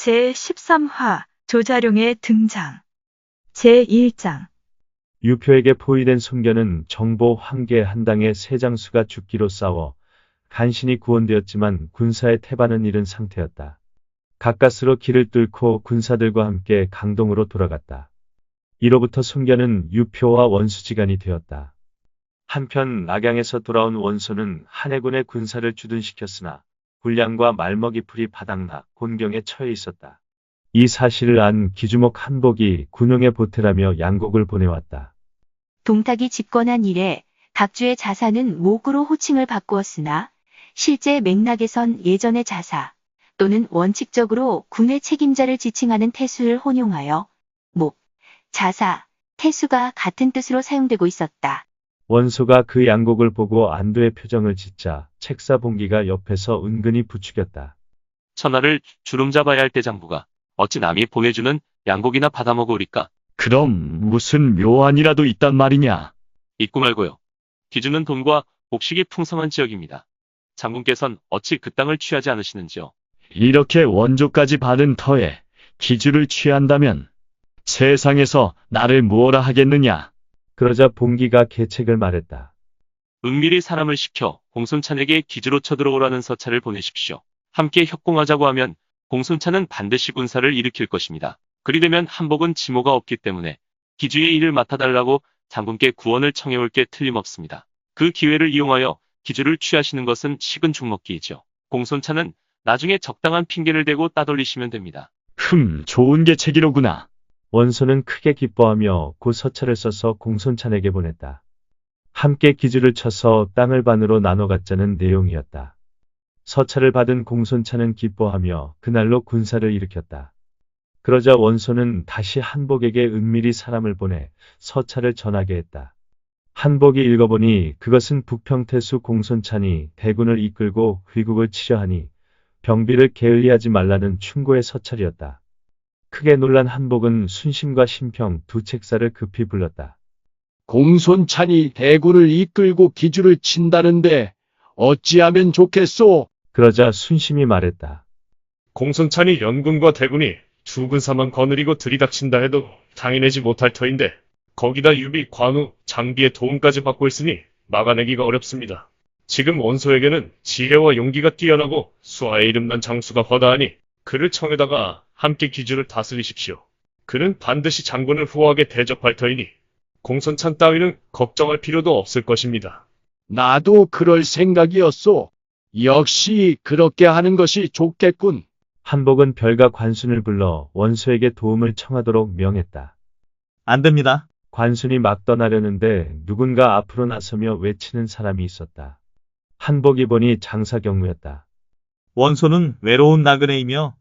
제13화 조자룡의 등장 제1장 유표에게 포위된 순견은 정보 황계 한 당의 세 장수가 죽기로 싸워 간신히 구원되었지만 군사의 태반은 잃은 상태였다. 가까스로 길을 뚫고 군사들과 함께 강동으로 돌아갔다. 이로부터 순견은 유표와 원수지간이 되었다. 한편 낙양에서 돌아온 원소는 한해군의 군사를 주둔시켰으나 군량과 말먹이 풀이 바닥나 곤경에 처해 있었다. 이 사실을 안 기주목 한복이 군용의 보태라며 양곡을 보내왔다. 동탁이 집권한 이래 각주의 자사는 목으로 호칭을 바꾸었으나 실제 맥락에선 예전의 자사 또는 원칙적으로 군의 책임자를 지칭하는 태수를 혼용하여 목, 자사, 태수가 같은 뜻으로 사용되고 있었다. 원소가 그 양곡을 보고 안도의 표정을 짓자 책사 봉기가 옆에서 은근히 부추겼다. 천하를 주름 잡아야 할 대장부가 어찌 남이 보내주는 양고기나 받아먹으리까? 그럼 무슨 묘안이라도 있단 말이냐? 잊고 말고요. 기주는 돈과 복식이 풍성한 지역입니다. 장군께선 어찌 그 땅을 취하지 않으시는지요? 이렇게 원조까지 받은 터에 기주를 취한다면 세상에서 나를 무엇라 하겠느냐? 그러자 봉기가 계책을 말했다. 은밀히 사람을 시켜 공손찬에게 기주로 쳐들어오라는 서찰을 보내십시오. 함께 협공하자고 하면 공손찬은 반드시 군사를 일으킬 것입니다. 그리 되면 한복은 지모가 없기 때문에 기주의 일을 맡아달라고 장군께 구원을 청해올 게 틀림없습니다. 그 기회를 이용하여 기주를 취하시는 것은 식은 죽먹기이죠. 공손찬은 나중에 적당한 핑계를 대고 따돌리시면 됩니다. 흠, 좋은 계책이로구나. 원소는 크게 기뻐하며 곧 서찰을 써서 공손찬에게 보냈다. 함께 기주를 쳐서 땅을 반으로 나눠 갖자는 내용이었다. 서찰을 받은 공손찬은 기뻐하며 그날로 군사를 일으켰다. 그러자 원소는 다시 한복에게 은밀히 사람을 보내 서찰을 전하게 했다. 한복이 읽어보니 그것은 북평태수 공손찬이 대군을 이끌고 귀국을 치려 하니 병비를 게을리하지 말라는 충고의 서찰이었다. 크게 놀란 한복은 순심과 심평 두 책사를 급히 불렀다. 공손찬이 대군을 이끌고 기주를 친다는데 어찌하면 좋겠소? 그러자 순심이 말했다. 공손찬이 연군과 대군이 두 군사만 거느리고 들이닥친다 해도 당해내지 못할 터인데 거기다 유비, 관우, 장비의 도움까지 받고 있으니 막아내기가 어렵습니다. 지금 원소에게는 지혜와 용기가 뛰어나고 수아의 이름난 장수가 허다하니 그를 청에다가 함께 기주를 다스리십시오. 그는 반드시 장군을 후하게 대접할 터이니 공손찬 따위는 걱정할 필요도 없을 것입니다. 나도 그럴 생각이었소. 역시 그렇게 하는 것이 좋겠군. 한복은 별과 관순을 불러 원소에게 도움을 청하도록 명했다. 안 됩니다. 관순이 막 떠나려는데 누군가 앞으로 나서며 외치는 사람이 있었다. 한복이 보니 장사경무였다. 원소는 외로운 나그네이며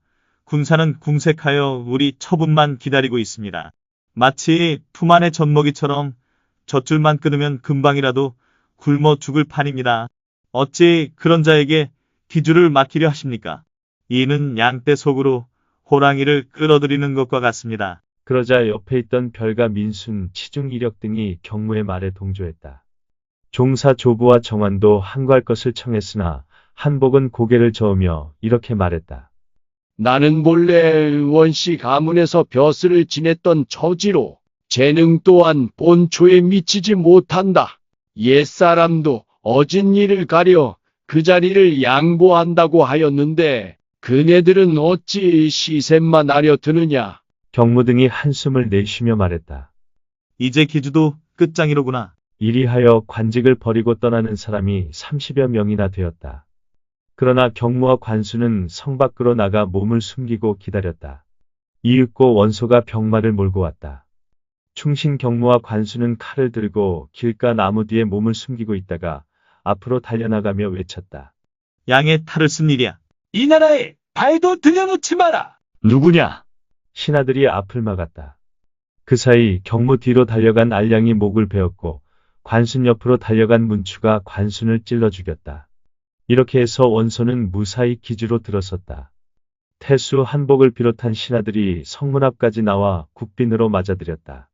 군사는 궁색하여 우리 처분만 기다리고 있습니다. 마치 품 안의 젖먹이처럼 젖줄만 끊으면 금방이라도 굶어 죽을 판입니다. 어찌 그런 자에게 기주를 맡기려 하십니까? 이는 양떼 속으로 호랑이를 끌어들이는 것과 같습니다. 그러자 옆에 있던 별과 민순, 치중 이력 등이 경무의 말에 동조했다. 종사 조부와 정환도 항구할 것을 청했으나 한복은 고개를 저으며 이렇게 말했다. 나는 본래 원씨 가문에서 벼슬을 지냈던 처지로 재능 또한 본초에 미치지 못한다. 옛사람도 어진 일을 가려 그 자리를 양보한다고 하였는데 그네들은 어찌 시샘만 하려 드느냐. 경무 등이 한숨을 내쉬며 말했다. 이제 기주도 끝장이로구나. 이리하여 관직을 버리고 떠나는 사람이 30여 명이나 되었다. 그러나 경무와 관수는 성 밖으로 나가 몸을 숨기고 기다렸다. 이윽고 원소가 병마를 몰고 왔다. 충신 경무와 관수는 칼을 들고 길가 나무 뒤에 몸을 숨기고 있다가 앞으로 달려나가며 외쳤다. 양의 탈을 쓴 일이야. 이 나라에 발도 들여놓지 마라. 누구냐? 신하들이 앞을 막았다. 그 사이 경무 뒤로 달려간 알량이 목을 베었고 관순 옆으로 달려간 문추가 관순을 찔러 죽였다. 이렇게 해서 원소는 무사히 기주로 들어섰다. 태수 한복을 비롯한 신하들이 성문 앞까지 나와 국빈으로 맞아들였다.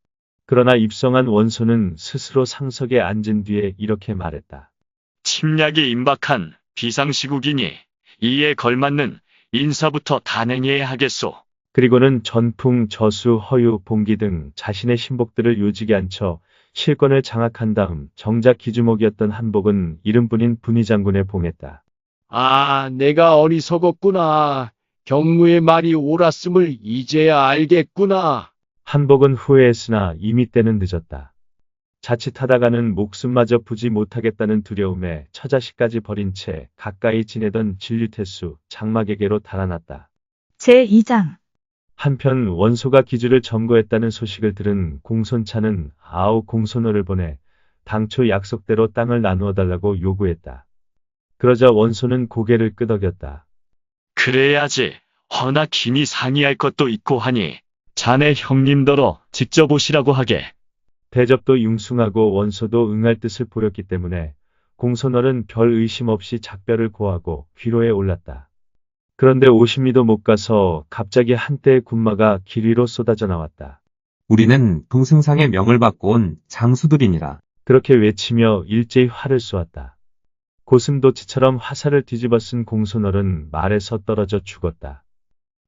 그러나 입성한 원소는 스스로 상석에 앉은 뒤에 이렇게 말했다. 침략이 임박한 비상시국이니 이에 걸맞는 인사부터 단행해야 하겠소. 그리고는 전풍, 저수, 허유, 봉기 등 자신의 신복들을 요직에 앉혀 실권을 장악한 다음 정작 기주목이었던 한복은 이름뿐인 분의장군에 봉했다. 아, 내가 어리석었구나. 경무의 말이 옳았음을 이제야 알겠구나. 한복은 후회했으나 이미 때는 늦었다. 자칫하다가는 목숨마저 부지 못하겠다는 두려움에 처자식까지 버린 채 가까이 지내던 진류태수 장막에게로 달아났다. 제2장 한편 원소가 기주를 점거했다는 소식을 들은 공손차는 아우 공손호를 보내 당초 약속대로 땅을 나누어 달라고 요구했다. 그러자 원소는 고개를 끄덕였다. 그래야지. 허나 김이 상의할 것도 있고 하니 자네 형님더러 직접 오시라고 하게. 대접도 융숭하고 원소도 응할 뜻을 보였기 때문에 공손월은 별 의심 없이 작별을 고하고 귀로에 올랐다. 그런데 50미도 못 가서 갑자기 한때의 군마가 길 위로 쏟아져 나왔다. 우리는 동승상의 명을 받고 온 장수들이니라. 그렇게 외치며 일제히 활을 쏘았다. 고슴도치처럼 화살을 뒤집어 쓴 공손월은 말에서 떨어져 죽었다.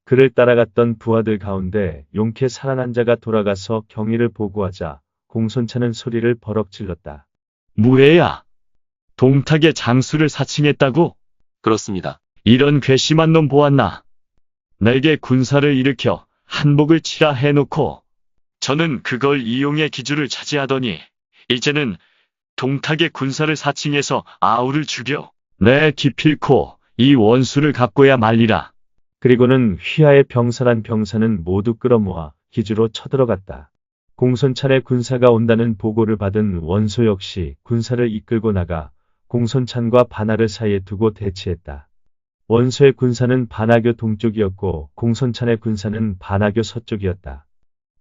그를 따라갔던 부하들 가운데 용케 살아난 자가 돌아가서 경위를 보고하자 공손차는 소리를 버럭 질렀다. 무해야. 동탁의 장수를 사칭했다고? 그렇습니다. 이런 괘씸한 놈 보았나? 내게 군사를 일으켜 한복을 치라 해놓고 저는 그걸 이용해 기주를 차지하더니 이제는 동탁의 군사를 사칭해서 아우를 죽여 내 기필코 이 원수를 갚고야 말리라. 그리고는 휘하의 병사란 병사는 모두 끌어모아 기주로 쳐들어갔다. 공손찬의 군사가 온다는 보고를 받은 원소 역시 군사를 이끌고 나가 공손찬과 반하를 사이에 두고 대치했다. 원소의 군사는 반하교 동쪽이었고 공손찬의 군사는 반하교 서쪽이었다.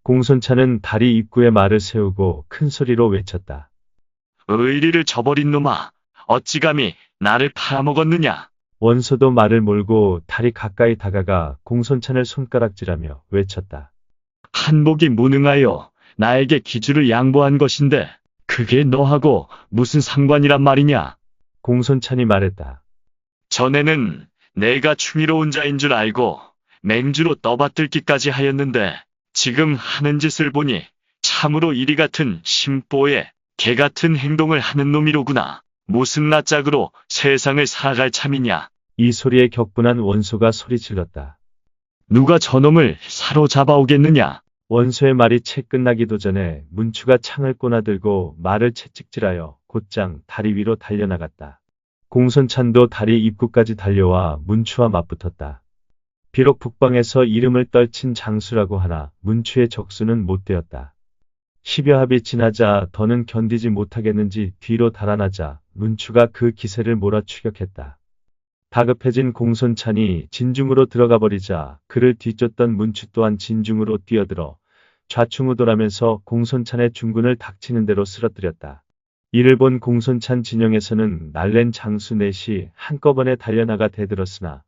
공손찬은 다리 입구에 말을 세우고 큰 소리로 외쳤다. 의리를 저버린 놈아, 어찌 감히 나를 팔아먹었느냐? 원소도 말을 몰고 다리 가까이 다가가 공손찬을 손가락질하며 외쳤다. 한복이 무능하여 나에게 기주를 양보한 것인데 그게 너하고 무슨 상관이란 말이냐? 공손찬이 말했다. 전에는 내가 충의로운 자인 줄 알고 맹주로 떠받들기까지 하였는데 지금 하는 짓을 보니 참으로 이리 같은 심보에 개 같은 행동을 하는 놈이로구나. 무슨 낯짝으로 세상을 살아갈 참이냐? 이 소리에 격분한 원소가 소리 질렀다. 누가 저놈을 사로잡아 오겠느냐? 원소의 말이 채 끝나기도 전에 문추가 창을 꼬나들고 말을 채찍질하여 곧장 다리 위로 달려나갔다. 공손찬도 다리 입구까지 달려와 문추와 맞붙었다. 비록 북방에서 이름을 떨친 장수라고 하나 문추의 적수는 못 되었다. 십여 합이 지나자 더는 견디지 못하겠는지 뒤로 달아나자 문추가 그 기세를 몰아 추격했다. 다급해진 공손찬이 진중으로 들어가 버리자 그를 뒤쫓던 문추 또한 진중으로 뛰어들어 좌충우돌하면서 공손찬의 중군을 닥치는 대로 쓰러뜨렸다. 이를 본 공손찬 진영에서는 날랜 장수 넷이 한꺼번에 달려나가 대들었으나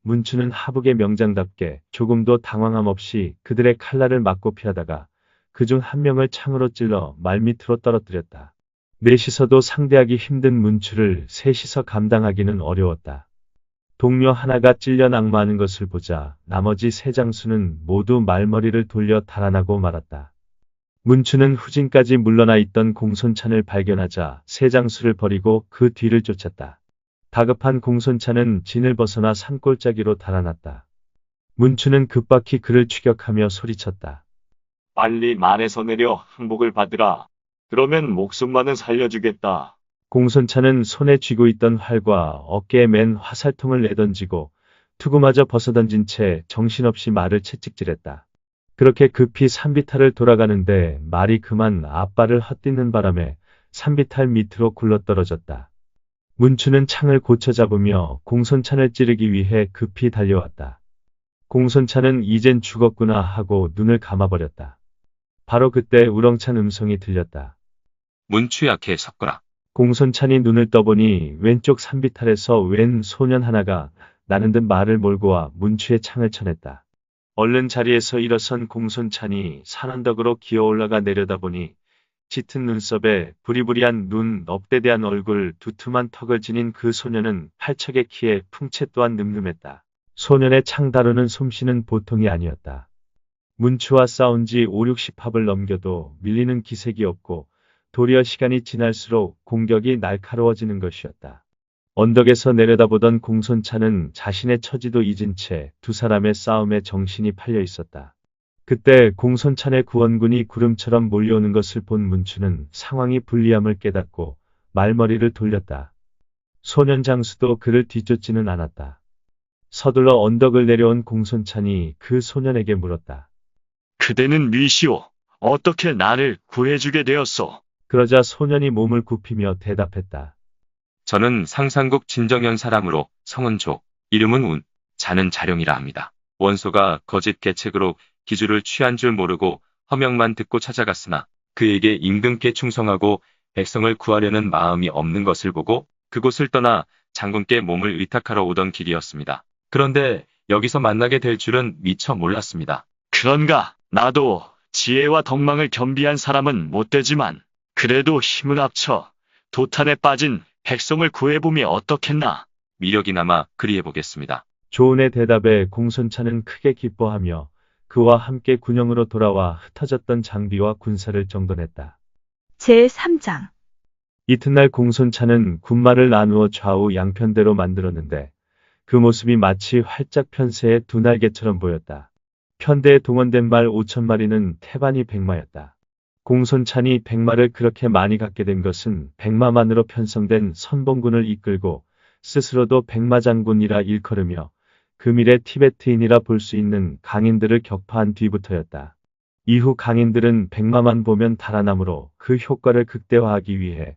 문추는 하북의 명장답게 조금도 당황함 없이 그들의 칼날을 맞고 피하다가 그 중 한 명을 창으로 찔러 말밑으로 떨어뜨렸다. 넷이서도 상대하기 힘든 문추를 셋이서 감당하기는 어려웠다. 동료 하나가 찔려 낙마하는 것을 보자 나머지 세 장수는 모두 말머리를 돌려 달아나고 말았다. 문추는 후진까지 물러나 있던 공손찬을 발견하자 세 장수를 버리고 그 뒤를 쫓았다. 다급한 공손찬은 진을 벗어나 산골짜기로 달아났다. 문추는 급박히 그를 추격하며 소리쳤다. 빨리 만에서 내려 항복을 받으라. 그러면 목숨만은 살려주겠다. 공손차는 손에 쥐고 있던 활과 어깨에 맨 화살통을 내던지고 투구마저 벗어던진 채 정신없이 말을 채찍질했다. 그렇게 급히 산비탈을 돌아가는데 말이 그만 앞발을 헛디는 바람에 산비탈 밑으로 굴러떨어졌다. 문추는 창을 고쳐 잡으며 공손찬을 찌르기 위해 급히 달려왔다. 공손찬은 이젠 죽었구나 하고 눈을 감아버렸다. 바로 그때 우렁찬 음성이 들렸다. 문추 약해 섞어라. 공손찬이 눈을 떠보니 왼쪽 산비탈에서 웬 소년 하나가 나는 듯 말을 몰고 와 문추에 창을 쳐냈다. 얼른 자리에서 일어선 공손찬이 산언덕으로 기어 올라가 내려다보니 짙은 눈썹에 부리부리한 눈, 넙대대한 얼굴, 두툼한 턱을 지닌 그 소년은 팔척의 키에 풍채 또한 늠름했다. 소년의 창 다루는 솜씨는 보통이 아니었다. 문추와 싸운 지 5, 60합을 넘겨도 밀리는 기색이 없고 도리어 시간이 지날수록 공격이 날카로워지는 것이었다. 언덕에서 내려다보던 공손차는 자신의 처지도 잊은 채 두 사람의 싸움에 정신이 팔려 있었다. 그때 공손찬의 구원군이 구름처럼 몰려오는 것을 본 문추는 상황이 불리함을 깨닫고 말머리를 돌렸다. 소년 장수도 그를 뒤쫓지는 않았다. 서둘러 언덕을 내려온 공손찬이 그 소년에게 물었다. 그대는 미시오. 어떻게 나를 구해주게 되었소? 그러자 소년이 몸을 굽히며 대답했다. 저는 상상국 진정현 사람으로 성은 조, 이름은 운, 자는 자룡이라 합니다. 원소가 거짓 계책으로 기주를 취한 줄 모르고 허명만 듣고 찾아갔으나 그에게 임금께 충성하고 백성을 구하려는 마음이 없는 것을 보고 그곳을 떠나 장군께 몸을 의탁하러 오던 길이었습니다. 그런데 여기서 만나게 될 줄은 미처 몰랐습니다. 그런가? 나도 지혜와 덕망을 겸비한 사람은 못 되지만 그래도 힘을 합쳐 도탄에 빠진 백성을 구해보미 어떻겠나? 미력이나마 그리해보겠습니다. 조은의 대답에 공손차는 크게 기뻐하며 그와 함께 군영으로 돌아와 흩어졌던 장비와 군사를 정돈했다. 제3장 이튿날 공손차는 군마를 나누어 좌우 양편대로 만들었는데 그 모습이 마치 활짝 편새의 두 날개처럼 보였다. 편대에 동원된 말 5천 마리는 태반이 백마였다. 공손찬이 백마를 그렇게 많이 갖게 된 것은 백마만으로 편성된 선봉군을 이끌고 스스로도 백마장군이라 일컬으며 금일의 티베트인이라 볼 수 있는 강인들을 격파한 뒤부터였다. 이후 강인들은 백마만 보면 달아나므로 그 효과를 극대화하기 위해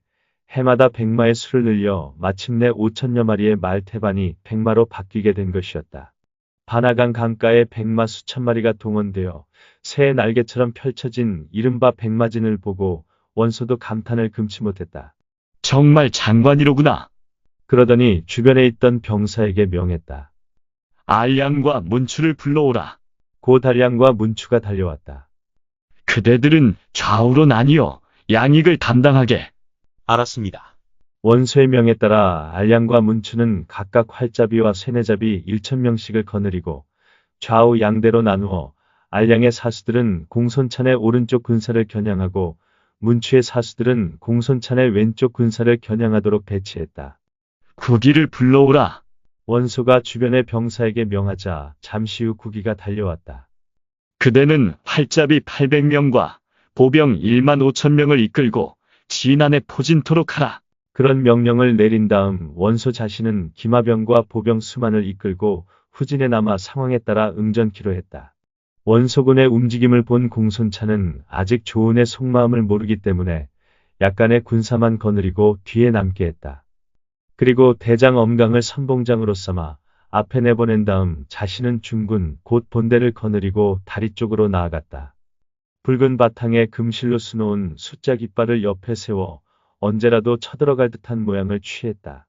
해마다 백마의 수를 늘려 마침내 5천여 마리의 말태반이 백마로 바뀌게 된 것이었다. 바나강 강가에 백마 수천 마리가 동원되어 새의 날개처럼 펼쳐진 이른바 백마진을 보고 원소도 감탄을 금치 못했다. 정말 장관이로구나. 그러더니 주변에 있던 병사에게 명했다. 알량과 문추를 불러오라. 고달량과 문추가 달려왔다. 그대들은 좌우로 나뉘어 양익을 담당하게. 알았습니다. 원소의 명에 따라 알량과 문추는 각각 활잡이와 쇠내잡이 1천명씩을 거느리고 좌우 양대로 나누어 알량의 사수들은 공손찬의 오른쪽 군사를 겨냥하고 문추의 사수들은 공손찬의 왼쪽 군사를 겨냥하도록 배치했다. 구기를 불러오라. 원소가 주변의 병사에게 명하자 잠시 후 구기가 달려왔다. 그대는 활잡이 800명과 보병 1만 5천 명을 이끌고 진안에 포진토록 하라. 그런 명령을 내린 다음 원소 자신은 기마병과 보병 수만을 이끌고 후진에 남아 상황에 따라 응전키로 했다. 원소군의 움직임을 본 공손차는 아직 조은의 속마음을 모르기 때문에 약간의 군사만 거느리고 뒤에 남게 했다. 그리고 대장 엄강을 선봉장으로 삼아 앞에 내보낸 다음 자신은 중군 곧 본대를 거느리고 다리 쪽으로 나아갔다. 붉은 바탕에 금실로 수놓은 숫자 깃발을 옆에 세워 언제라도 쳐들어갈 듯한 모양을 취했다.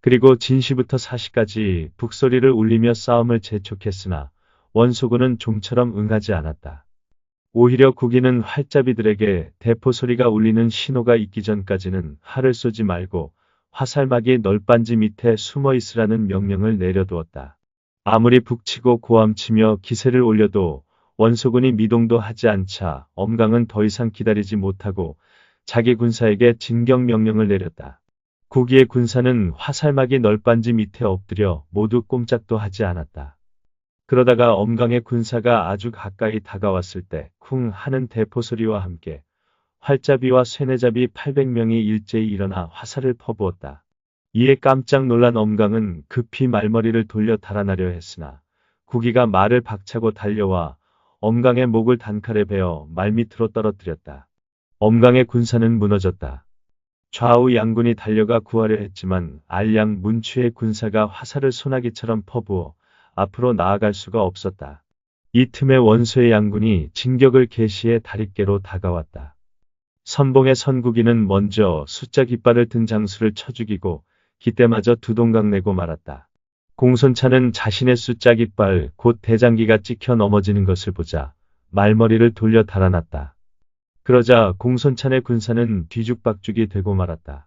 그리고 진시부터 사시까지 북소리를 울리며 싸움을 재촉했으나 원소군은 좀처럼 응하지 않았다. 오히려 국인은 활잡이들에게 대포 소리가 울리는 신호가 있기 전까지는 활을 쏘지 말고 화살막이 널빤지 밑에 숨어 있으라는 명령을 내려두었다. 아무리 북치고 고함치며 기세를 올려도 원소군이 미동도 하지 않자 엄강은 더 이상 기다리지 못하고 자기 군사에게 진격 명령을 내렸다. 구기의 군사는 화살막이 널빤지 밑에 엎드려 모두 꼼짝도 하지 않았다. 그러다가 엄강의 군사가 아주 가까이 다가왔을 때 쿵 하는 대포 소리와 함께 활잡이와 쇠내잡이 800명이 일제히 일어나 화살을 퍼부었다. 이에 깜짝 놀란 엄강은 급히 말머리를 돌려 달아나려 했으나 구기가 말을 박차고 달려와 엄강의 목을 단칼에 베어 말밑으로 떨어뜨렸다. 엄강의 군사는 무너졌다. 좌우 양군이 달려가 구하려 했지만 알량 문추의 군사가 화살을 소나기처럼 퍼부어 앞으로 나아갈 수가 없었다. 이 틈에 원소의 양군이 진격을 개시해 다리께로 다가왔다. 선봉의 선국이는 먼저 숫자 깃발을 든 장수를 쳐 죽이고 기때마저 두 동강 내고 말았다. 공손차는 자신의 숫자 깃발 곧 대장기가 찍혀 넘어지는 것을 보자 말머리를 돌려 달아났다. 그러자 공손찬의 군사는 뒤죽박죽이 되고 말았다.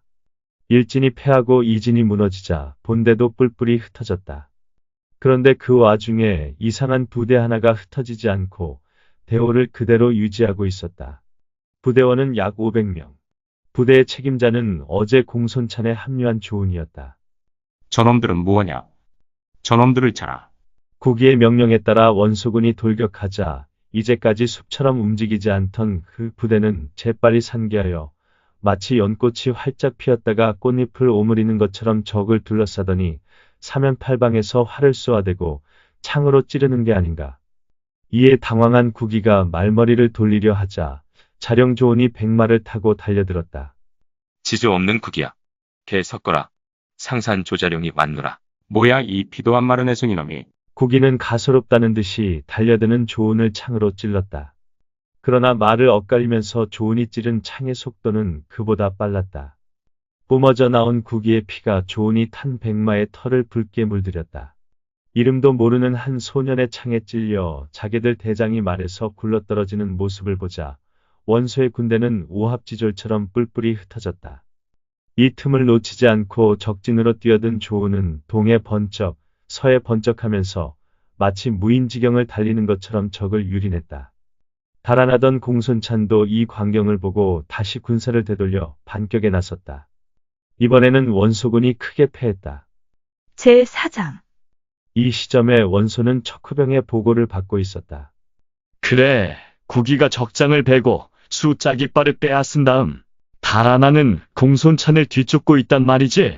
일진이 패하고 이진이 무너지자 본대도 뿔뿔이 흩어졌다. 그런데 그 와중에 이상한 부대 하나가 흩어지지 않고 대오를 그대로 유지하고 있었다. 부대원은 약 500명. 부대의 책임자는 어제 공손찬에 합류한 조은이었다. 저놈들은 뭐하냐? 저놈들을 차라. 국기의 명령에 따라 원소군이 돌격하자 이제까지 숲처럼 움직이지 않던 그 부대는 재빨리 산계하여 마치 연꽃이 활짝 피었다가 꽃잎을 오므리는 것처럼 적을 둘러싸더니 사면팔방에서 활을 쏘아대고 창으로 찌르는 게 아닌가. 이에 당황한 구기가 말머리를 돌리려 하자 자령 조은이 백마를 타고 달려들었다. 지주 없는 국이야. 개 섞어라. 상산 조자룡이 왔노라. 뭐야 이 피도 안 마른 애송이 놈이. 구기는 가소롭다는 듯이 달려드는 조은을 창으로 찔렀다. 그러나 말을 엇갈리면서 조은이 찌른 창의 속도는 그보다 빨랐다. 뿜어져 나온 구기의 피가 조은이 탄 백마의 털을 붉게 물들였다. 이름도 모르는 한 소년의 창에 찔려 자기들 대장이 말에서 굴러떨어지는 모습을 보자 원소의 군대는 오합지졸처럼 뿔뿔이 흩어졌다. 이 틈을 놓치지 않고 적진으로 뛰어든 조은은 동해 번쩍, 서해 번쩍하면서 마치 무인지경을 달리는 것처럼 적을 유린했다. 달아나던 공손찬도 이 광경을 보고 다시 군사를 되돌려 반격에 나섰다. 이번에는 원소군이 크게 패했다. 제4장. 이 시점에 원소는 척후병의 보고를 받고 있었다. 그래, 구기가 적장을 베고 숫자 깃발을 빼앗은 다음 달아나는 공손찬을 뒤쫓고 있단 말이지.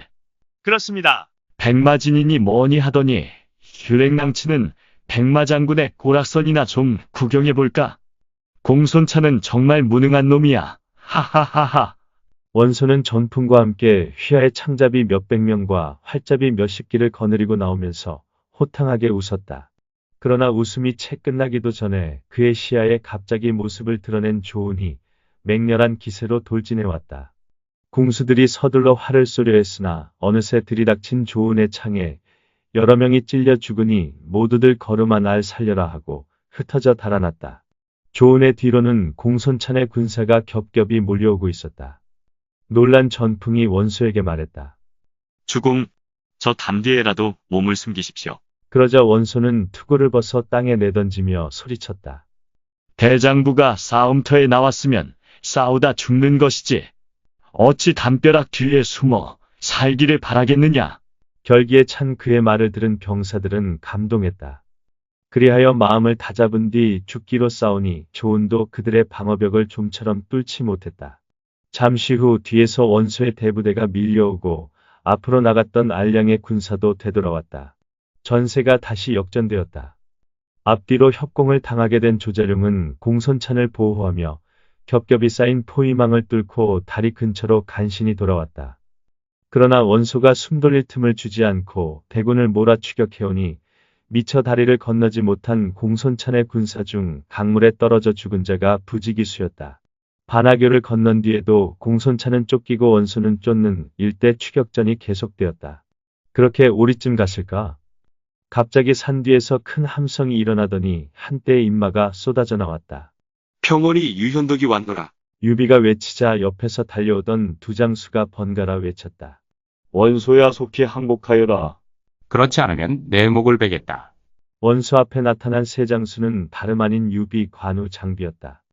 그렇습니다. 백마진인이 뭐니 하더니 휴랭낭치는 백마장군의 고락선이나 좀 구경해볼까? 공손찬은 정말 무능한 놈이야. 하하하하. 원소는 전풍과 함께 휘하의 창잡이 몇백 명과 활잡이 몇십 기를 거느리고 나오면서 호탕하게 웃었다. 그러나 웃음이 채 끝나기도 전에 그의 시야에 갑자기 모습을 드러낸 조은이 맹렬한 기세로 돌진해 왔다. 궁수들이 서둘러 활을 쏘려 했으나 어느새 들이닥친 조은의 창에 여러 명이 찔려 죽으니 모두들 걸음아 날 살려라 하고 흩어져 달아났다. 조은의 뒤로는 공손찬의 군사가 겹겹이 몰려오고 있었다. 놀란 전풍이 원수에게 말했다. 주공, 저담 뒤에라도 몸을 숨기십시오. 그러자 원소는 투구를 벗어 땅에 내던지며 소리쳤다. 대장부가 싸움터에 나왔으면 싸우다 죽는 것이지. 어찌 담벼락 뒤에 숨어 살기를 바라겠느냐. 결기에 찬 그의 말을 들은 병사들은 감동했다. 그리하여 마음을 다잡은 뒤 죽기로 싸우니 조은도 그들의 방어벽을 좀처럼 뚫지 못했다. 잠시 후 뒤에서 원소의 대부대가 밀려오고 앞으로 나갔던 알량의 군사도 되돌아왔다. 전세가 다시 역전되었다. 앞뒤로 협공을 당하게 된 조자룡은 공손찬을 보호하며 겹겹이 쌓인 포위망을 뚫고 다리 근처로 간신히 돌아왔다. 그러나 원소가 숨돌릴 틈을 주지 않고 대군을 몰아 추격해오니 미처 다리를 건너지 못한 공손찬의 군사 중 강물에 떨어져 죽은 자가 부지기수였다. 반하교를 건넌 뒤에도 공손찬은 쫓기고 원소는 쫓는 일대 추격전이 계속되었다. 그렇게 오리쯤 갔을까? 갑자기 산 뒤에서 큰 함성이 일어나더니 한때의 인마가 쏟아져 나왔다. 평원이 유현덕이 왔노라. 유비가 외치자 옆에서 달려오던 두 장수가 번갈아 외쳤다. 원소야 속히 항복하여라. 그렇지 않으면 내 목을 베겠다. 원수 앞에 나타난 세 장수는 다름 아닌 유비 관우 장비였다.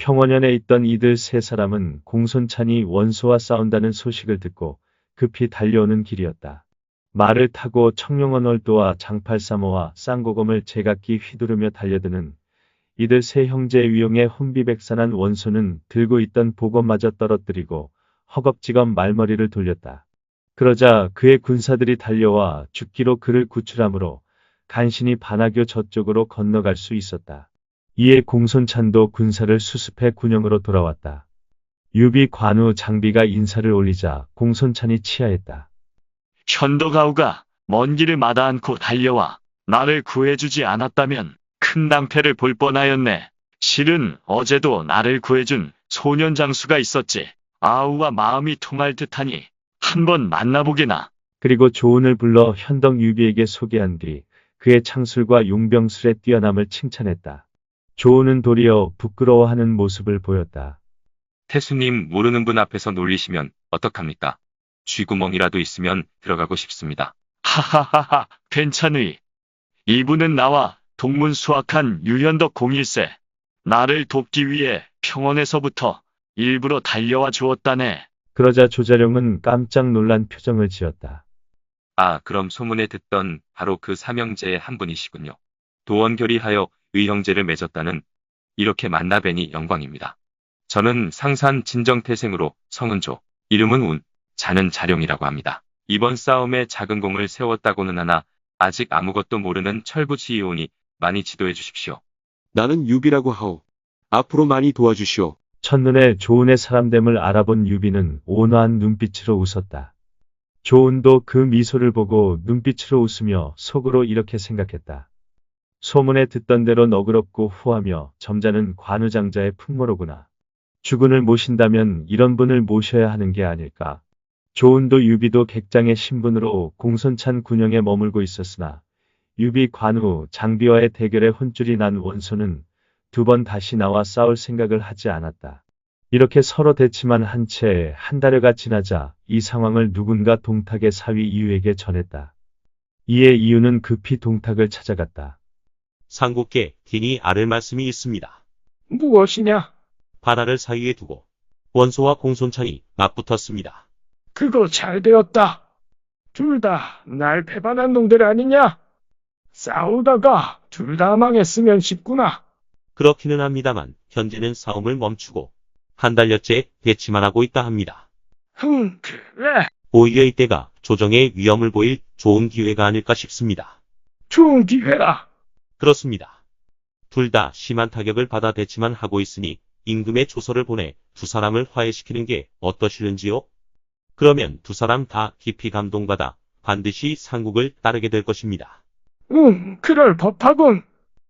평원현에 있던 이들 세 사람은 공손찬이 원소와 싸운다는 소식을 듣고 급히 달려오는 길이었다. 말을 타고 청룡원 얼도와 장팔사모와 쌍고검을 제각기 휘두르며 달려드는 이들 세 형제의 위용에 혼비백산한 원소는 들고 있던 보검마저 떨어뜨리고 허겁지겁 말머리를 돌렸다. 그러자 그의 군사들이 달려와 죽기로 그를 구출하므로 간신히 반하교 저쪽으로 건너갈 수 있었다. 이에 공손찬도 군사를 수습해 군영으로 돌아왔다. 유비 관우 장비가 인사를 올리자 공손찬이 치하했다. 현덕아우가 먼 길을 마다 않고 달려와 나를 구해주지 않았다면 큰 낭패를 볼 뻔하였네. 실은 어제도 나를 구해준 소년 장수가 있었지. 아우와 마음이 통할 듯하니 한번 만나보게나. 그리고 조은을 불러 현덕 유비에게 소개한 뒤 그의 창술과 용병술의 뛰어남을 칭찬했다. 조은은 도리어 부끄러워하는 모습을 보였다. 태수님 모르는 분 앞에서 놀리시면 어떡합니까? 쥐구멍이라도 있으면 들어가고 싶습니다. 하하하하, 괜찮으이. 이분은 나와 동문 수학한 유현덕 01세. 나를 돕기 위해 평원에서부터 일부러 달려와 주었다네. 그러자 조자룡은 깜짝 놀란 표정을 지었다. 아, 그럼 소문에 듣던 바로 그 삼형제의 한 분이시군요. 도원결의하여 의형제를 맺었다는 이렇게 만나 뵈니 영광입니다. 저는 상산 진정태생으로 성은조, 이름은 운, 자는 자룡이라고 합니다. 이번 싸움에 작은 공을 세웠다고는 하나 아직 아무것도 모르는 철부지이오니 많이 지도해 주십시오. 나는 유비라고 하오. 앞으로 많이 도와주시오. 첫눈에 조은의 사람됨을 알아본 유비는 온화한 눈빛으로 웃었다. 조은도 그 미소를 보고 눈빛으로 웃으며 속으로 이렇게 생각했다. 소문에 듣던 대로 너그럽고 후하며 점잖은 관우장자의 풍모로구나. 주군을 모신다면 이런 분을 모셔야 하는 게 아닐까. 조은도 유비도 객장의 신분으로 공손찬 군영에 머물고 있었으나 유비 관우 장비와의 대결에 혼쭐이 난 원소는 두 번 다시 나와 싸울 생각을 하지 않았다. 이렇게 서로 대치만 한 채 한 달여가 지나자 이 상황을 누군가 동탁의 사위 이유에게 전했다. 이에 이유는 급히 동탁을 찾아갔다. 상국께 긴히 아를 말씀이 있습니다. 무엇이냐? 바다를 사이에 두고 원소와 공손찬이 맞붙었습니다. 그거 잘 되었다. 둘 다 날 배반한 놈들 아니냐? 싸우다가 둘 다 망했으면 싶구나. 그렇기는 합니다만 현재는 싸움을 멈추고 한 달여째 대치만 하고 있다 합니다. 흥, 그래. 오히려 이때가 조정의 위험을 보일 좋은 기회가 아닐까 싶습니다. 좋은 기회라. 그렇습니다. 둘 다 심한 타격을 받아 대치만 하고 있으니 임금의 조서를 보내 두 사람을 화해시키는 게 어떠실는지요? 그러면 두 사람 다 깊이 감동받아 반드시 상국을 따르게 될 것입니다. 응, 그럴 법하군.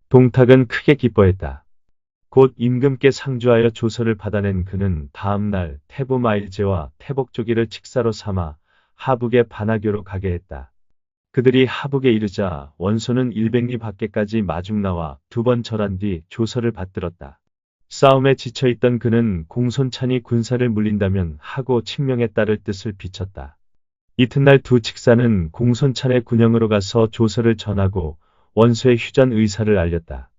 동탁은 크게 기뻐했다. 곧 임금께 상주하여 조서를 받아낸 그는 다음 날 태부 마일제와 태복조기를 직사로 삼아 하북의 반하교로 가게 했다. 그들이 하북에 이르자 원소는 일백리 밖에까지 마중 나와 두 번 절한 뒤 조서를 받들었다. 싸움에 지쳐있던 그는 공손찬이 군사를 물린다면 하고 칙명에 따를 뜻을 비쳤다. 이튿날 두 직사는 공손찬의 군영으로 가서 조서를 전하고 원소의 휴전 의사를 알렸다.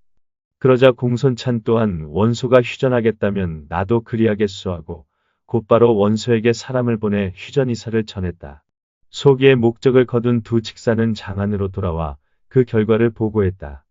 그러자 공손찬 또한 원소가 휴전하겠다면 나도 그리하겠소 하고 곧바로 원소에게 사람을 보내 휴전 의사를 전했다. 소기의 목적을 거둔 두 직사는 장안으로 돌아와 그 결과를 보고했다.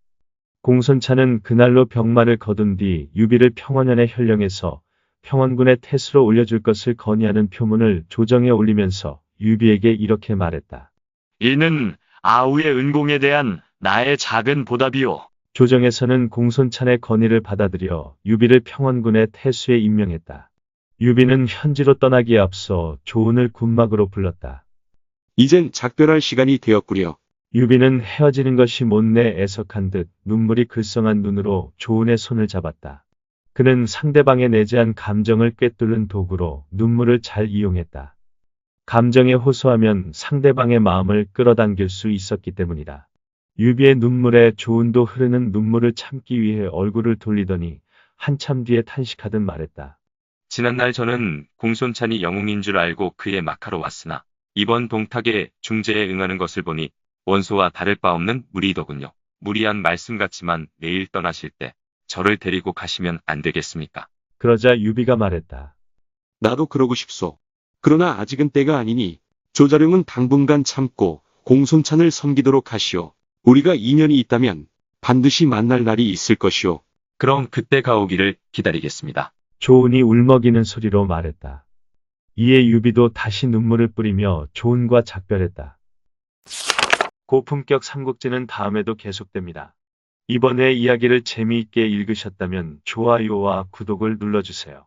공손찬은 그날로 병마를 거둔 뒤 유비를 평원현에 현령해서 평원군의 태수로 올려줄 것을 건의하는 표문을 조정에 올리면서 유비에게 이렇게 말했다. 이는 아우의 은공에 대한 나의 작은 보답이오. 조정에서는 공손찬의 건의를 받아들여 유비를 평원군의 태수에 임명했다. 유비는 현지로 떠나기에 앞서 조은을 군막으로 불렀다. 이젠 작별할 시간이 되었구려. 유비는 헤어지는 것이 못내 애석한 듯 눈물이 글썽한 눈으로 조은의 손을 잡았다. 그는 상대방의 내재한 감정을 꿰뚫는 도구로 눈물을 잘 이용했다. 감정에 호소하면 상대방의 마음을 끌어당길 수 있었기 때문이다. 유비의 눈물에 조은도 흐르는 눈물을 참기 위해 얼굴을 돌리더니 한참 뒤에 탄식하듯 말했다. 지난날 저는 공손찬이 영웅인 줄 알고 그의 막하러 왔으나 이번 동탁의 중재에 응하는 것을 보니 원소와 다를 바 없는 무리더군요. 무리한 말씀 같지만 내일 떠나실 때 저를 데리고 가시면 안 되겠습니까? 그러자 유비가 말했다. 나도 그러고 싶소. 그러나 아직은 때가 아니니 조자룡은 당분간 참고 공손찬을 섬기도록 하시오. 우리가 인연이 있다면 반드시 만날 날이 있을 것이오. 그럼 그때 가오기를 기다리겠습니다. 조은이 울먹이는 소리로 말했다. 이에 유비도 다시 눈물을 뿌리며 조은과 작별했다. 고품격 삼국지는 다음에도 계속됩니다. 이번에 이야기를 재미있게 읽으셨다면 좋아요와 구독을 눌러주세요.